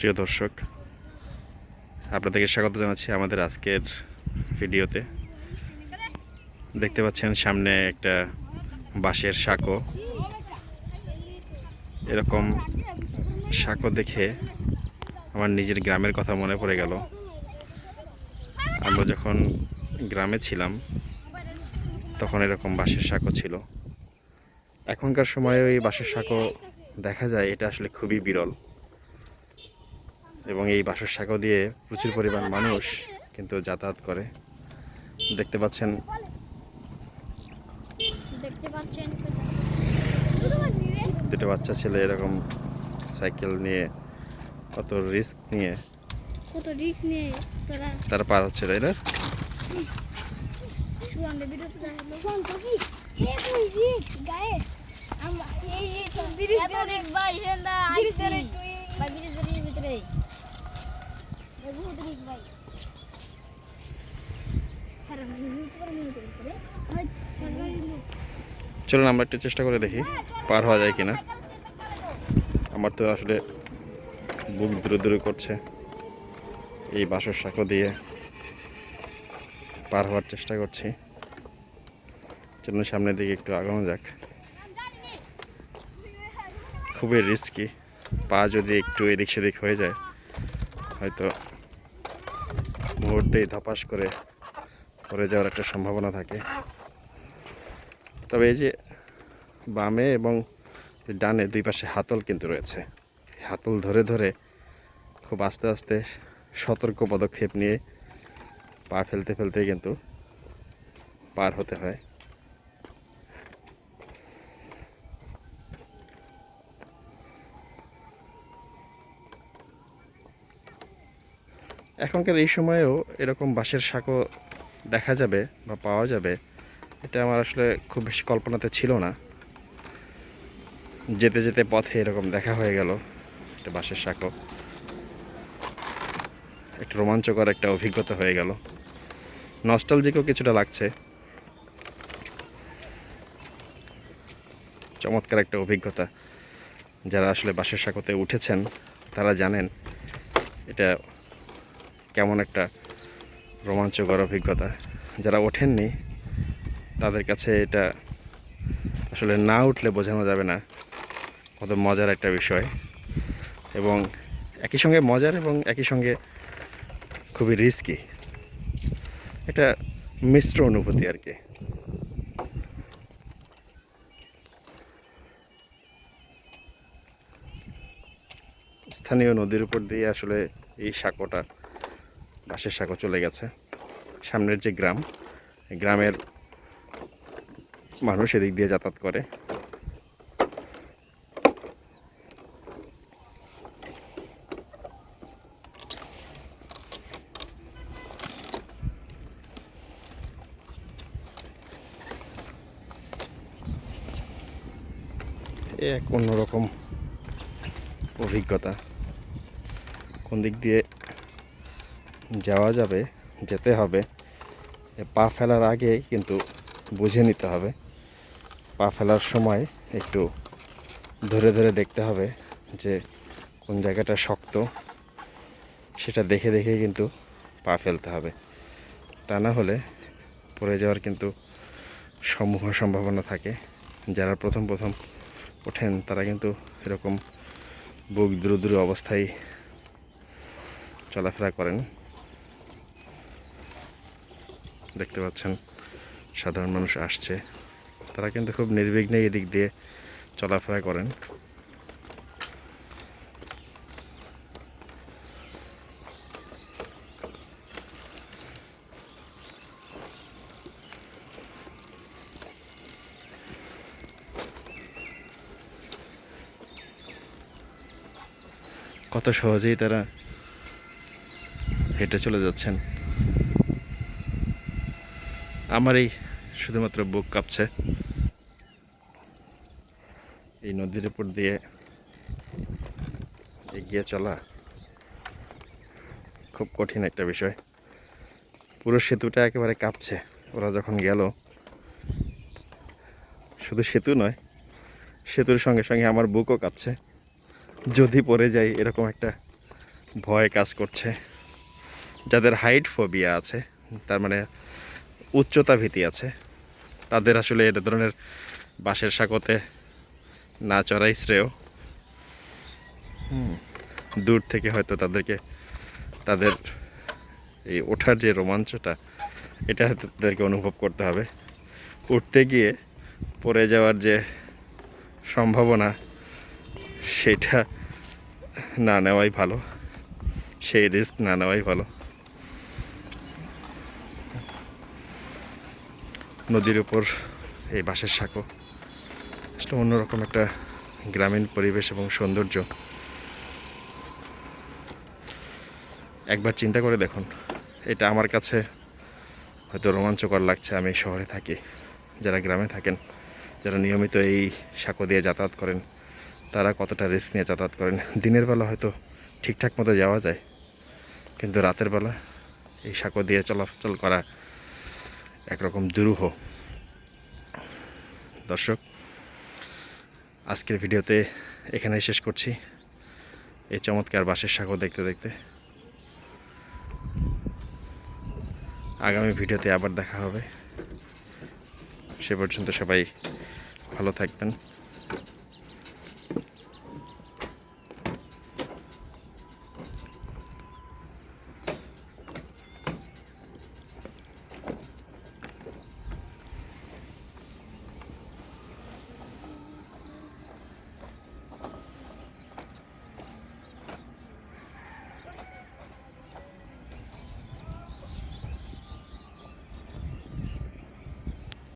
প্রিয় দর্শক, আপনাদেরকে স্বাগত জানাচ্ছি আমাদের আজকের ভিডিওতে। দেখতে পাচ্ছেন সামনে একটা বাঁশের সাঁকো। এরকম সাঁকো দেখে আমার নিজের গ্রামের কথা মনে পড়ে গেল। আমরা যখন গ্রামে ছিলাম, তখন এরকম বাঁশের সাঁকো ছিল। এখনকার সময়ে ওই বাঁশের সাঁকো দেখা যায়, এটা আসলে খুবই বিরল। এবং এই বাঁশের সাঁকো দিয়ে প্রচুর পরিমাণ মানুষ কিন্তু যাতায়াত করে দেখতে পাচ্ছেন দুটো বাচ্চা ছেলে এরকম সাইকেল নিয়ে কত রিস্ক নিয়ে কত রিস্ক নিয়ে তারা পার হচ্ছে তাই না ভিতরে চলুন আমরা একটু চেষ্টা করে দেখি পার হওয়া যায় কিনা। আমার তো আসলে বুক দূরে দূরে করছে। এই বাঁশের সাঁকো দিয়ে পার হওয়ার চেষ্টা করছি। চলুন সামনের দিকে একটু আগানো যাক। খুবই রিস্কি পা যদি একটু এদিক সেদিক হয়ে যায়, হয়তো মুহূর্তেই ধপাস করে পড়ে যাওয়ার একটা সম্ভাবনা থাকে। তবে এই যে বামে এবং ডানে দুই পাশে হাতল কিন্তু রয়েছে। হাতল ধরে ধরে খুব আস্তে আস্তে সতর্ক পদক্ষেপ নিয়ে পা ফেলতে ফেলতে কিন্তু পার হতে হয়। এখনকার এই সময়েও এরকম বাঁশের সাঁকো দেখা যাবে বা পাওয়া যাবে। এটা আমার আসলে খুব বেশি কল্পনাতে ছিল না। যেতে যেতে পথে এরকম দেখা হয়ে গেল, একটা বাঁশের সাঁকো একটা রোমাঞ্চকর একটা অভিজ্ঞতা হয়ে গেল। নস্টালজিকও কিছুটা লাগছে। চমৎকার একটা অভিজ্ঞতা। যারা আসলে বাঁশের সাঁকোতে উঠেছেন, তারা জানেন, এটা কেমন একটা রোমাঞ্চকর অভিজ্ঞতা? যারা ওঠেননি, তাদের কাছে এটা আসলে না উঠলে বোঝানো যাবে না। কত মজার একটা বিষয়। এবং একই সঙ্গে মজার এবং একই সঙ্গে খুবই রিস্কি এটা মিশ্র অনুভূতি আর কি। স্থানীয় নদীর উপর দিয়ে আসলে এই সাঁকোটা বাঁশের সাঁকো চলে গেছে। সামনের যে গ্রাম গ্রামের মানুষ এদিক দিয়ে যাতায়াত করে। এক অন্যরকম অভিজ্ঞতা। কোন দিক দিয়ে যাওয়া যাবে, যেতে হবে। পা ফেলার আগে কিন্তু বুঝে নিতে হবে। পা ফেলার সময় একটু ধরে ধরে দেখতে হবে যে কোন জায়গাটা শক্ত। সেটা দেখে দেখে কিন্তু পা ফেলতে হবে। তা না হলে পড়ে যাওয়ার কিন্তু সমূহ সম্ভাবনা থাকে। যারা প্রথম প্রথম ওঠেন, তারা কিন্তু এরকম বুক দ্রু দ্রু অবস্থায় চলাফেরা করেন। দেখতে পাচ্ছেন, সাধারণ মানুষ আসছে। তারা কিন্তু খুব নির্বিঘ্নে এদিক দিয়ে চলাফেরা করেন। কত সহজেই তারা হেঁটে চলে যাচ্ছেন। আমার এই শুধুমাত্র বুক কাঁপছে। এই নদীর উপর দিয়ে এগিয়ে চলা খুব কঠিন একটা বিষয়। পুরো সেতুটা একেবারে কাঁপছে। ওরা যখন গেল, শুধু সেতু নয়, সেতুর সঙ্গে সঙ্গে আমার বুকও কাঁপছে। যদি পড়ে যাই, এরকম একটা ভয় কাজ করছে। যাদের হাইট ফোবিয়া আছে, তার মানে উচ্চতা ভীতি আছে। তাদের আসলে এটা ধরনের বাঁশের সাঁকোতে না চড়াই শ্রেয়। দূর থেকে হয়তো তাদেরকে তাদের এই ওঠার যে রোমাঞ্চটা এটা হয়তো তাদেরকে অনুভব করতে হবে। উঠতে গিয়ে পড়ে যাওয়ার যে সম্ভাবনা সেটা না নেওয়াই ভালো। সেই রিস্ক না নেওয়াই ভালো। নদীর উপর এই বাঁশের সাঁকো। আসলে অন্যরকম একটা গ্রামীণ পরিবেশ এবং সৌন্দর্য। একবার চিন্তা করে দেখুন, এটা আমার কাছে হয়তো রোমাঞ্চকর লাগছে আমি শহরে থাকি। যারা গ্রামে থাকেন, যারা নিয়মিত এই সাঁকো দিয়ে যাতায়াত করেন, তারা কতটা রিস্ক নিয়ে যাতায়াত করেন? দিনের বেলা হয়তো ঠিকঠাক মতো যাওয়া যায়, কিন্তু রাতের বেলা এই সাঁকো দিয়ে চলাচল করা একরকম দুরূহ। দর্শক, আজকের ভিডিওতে এখানেই শেষ করছি। এই চমৎকার বাঁশের সাগর দেখতে দেখতে আগামী ভিডিওতে আবার দেখা হবে। সে পর্যন্ত সবাই ভালো থাকবেন।